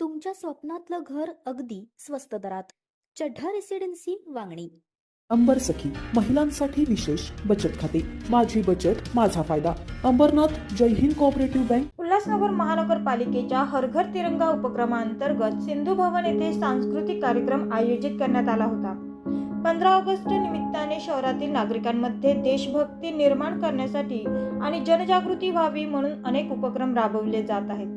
तुमच्या स्वप्नातलं घर अगदी स्वस्त दरात. चढ्ढा रेसिडेन्सी वांगणी. अंबर सखी महिलांसाठी विशेष बचत खाते. माझी बचत माझा फायदा. Ambernath Jai Hind cooperative bank. Ulhasnagar महानगरपालिकेच्या हर घर तिरंगा उपक्रमांतर्गत सिंधू भवन येथे सांस्कृतिक कार्यक्रम आयोजित करण्यात आला होता. पंधरा ऑगस्ट निमित्ताने शहरातील नागरिकांमध्ये देशभक्ती निर्माण करण्यासाठी आणि जनजागृती व्हावी म्हणून अनेक उपक्रम राबवले जात आहेत.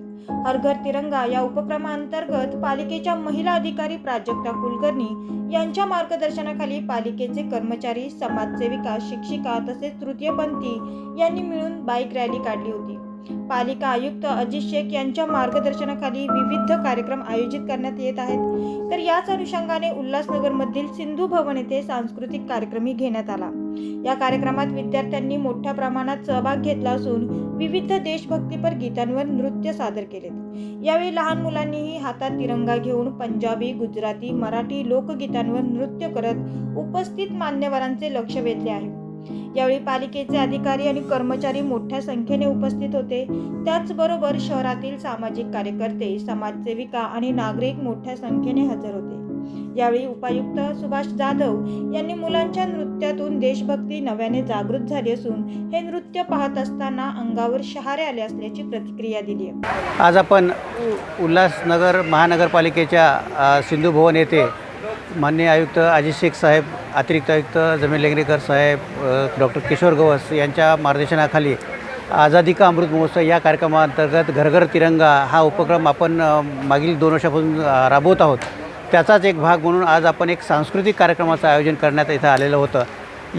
हर घर तिरंगा या उपक्रमांतर्गत पालिकेच्या महिला अधिकारी प्राजक्ता कुलकर्णी यांच्या मार्गदर्शनाखाली पालिकेचे कर्मचारी समाजसेविका शिक्षिका तसेच तृतीयपंथी यांनी मिळून बाईक रॅली काढली होती. पालिका आयुक्त अजित शेख यांच्या मार्गदर्शनाखाली विविध कार्यक्रम आयोजित करण्यात येत आहेत. तर याच अनुषंगाने उल्हासनगरमधील सिंधू भवन येथे सांस्कृतिक कार्यक्रमही घेण्यात आला. या कार्यक्रमात विद्यार्थ्यांनी मोठ्या प्रमाणात सहभाग घेतला असून विविध देशभक्तीपर गीतांवर नृत्य सादर केलेत. यावेळी लहान मुलांनीही हातात तिरंगा घेऊन पंजाबी गुजराती मराठी लोकगीतांवर नृत्य करत उपस्थित मान्यवरांचे लक्ष वेधले आहे. यावेळी पालिकेचे अधिकारी आणि कर्मचारी मोठ्या संख्येने उपस्थित होते. त्याचबरोबर शहरातील सामाजिक कार्यकर्ते समाजसेविका आणि नागरिक मोठ्या संख्येने हजर होते. यावेळी उपायुक्त सुभाष जाधव यांनी मुलांच्या नृत्यातून देशभक्ती नव्याने जागृत झाली असून हे नृत्य पाहत असताना अंगावर शहारे आले असल्याची प्रतिक्रिया दिली आहे. आज आपण उ- उल्हासनगर महानगरपालिकेच्या सिंधुभवन सिंधू भवन येथे माननीय आयुक्त अजित शेख साहेब अतिरिक्त आयुक्त जमीन लेंगरेकर साहेब डॉक्टर किशोर गवस यांच्या मार्गदर्शनाखाली आझादी का अमृत महोत्सव या कार्यक्रमाअंतर्गत घरघर तिरंगा हा उपक्रम आपण मागील दोन वर्षापासून राबवत आहोत. त्याचाच एक भाग म्हणून आज आपण एक सांस्कृतिक कार्यक्रमाचं आयोजन करण्यात इथं आलेलं होतं.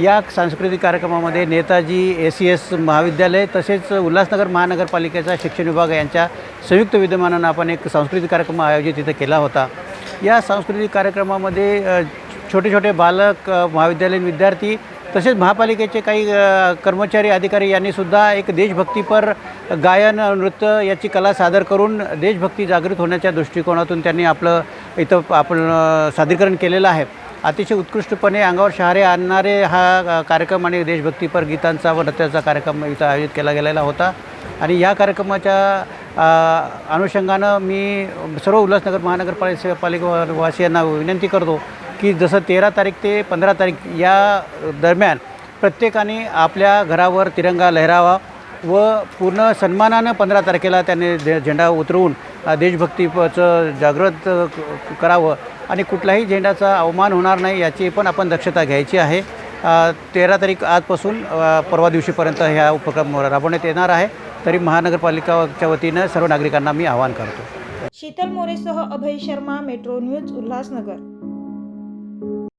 या सांस्कृतिक कार्यक्रमामध्ये नेताजी ए सी एस महाविद्यालय तसेच उल्हासनगर महानगरपालिकेचा शिक्षण विभाग यांच्या संयुक्त विद्यमानानं आपण एक सांस्कृतिक कार्यक्रम आयोजित इथं केला होता. या सांस्कृतिक कार्यक्रमामध्ये छोटे छोटे बालक महाविद्यालयीन विद्यार्थी तसेच महापालिकेचे काही कर्मचारी अधिकारी यांनीसुद्धा एक देशभक्तीपर गायन नृत्य याची कला सादर करून देशभक्ती जागृत होण्याच्या दृष्टिकोनातून त्यांनी आपलं इथं आपण सादरीकरण केलेलं आहे. अतिशय उत्कृष्टपणे अंगावर शहारे आणणारे हा कार्यक्रम आणि देशभक्तीपर गीतांचा व नृत्याचा कार्यक्रम इथं आयोजित केला गेलेला होता. आणि या कार्यक्रमाच्या अनुषंगानं मी सर्व उल्हासनगर महानगरपालिका पालिकावासियांना विनंती करतो की जसं तेरा तारीख ते पंधरा तारीख या दरम्यान प्रत्येकाने आपल्या घरावर तिरंगा लहरावा व पूर्ण सन्मानानं पंधरा तारखेला त्याने झेंडा उतरवून देशभक्तीचं जागृत क- करावं आणि कुठल्याही झेंड्याचा अवमान होणार नाही याची पण आपण दक्षता घ्यायची आहे. तेरा तारीख आजपासून परवा दिवशीपर्यंत ह्या उपक्रम राबवण्यात येणार आहे. तरी महानगरपालिकाच्या वतीनं सर्व नागरिकांना मी आवाहन करतो. शीतल मोरेसह अभय शर्मा मेट्रो न्यूज उल्हासनगर.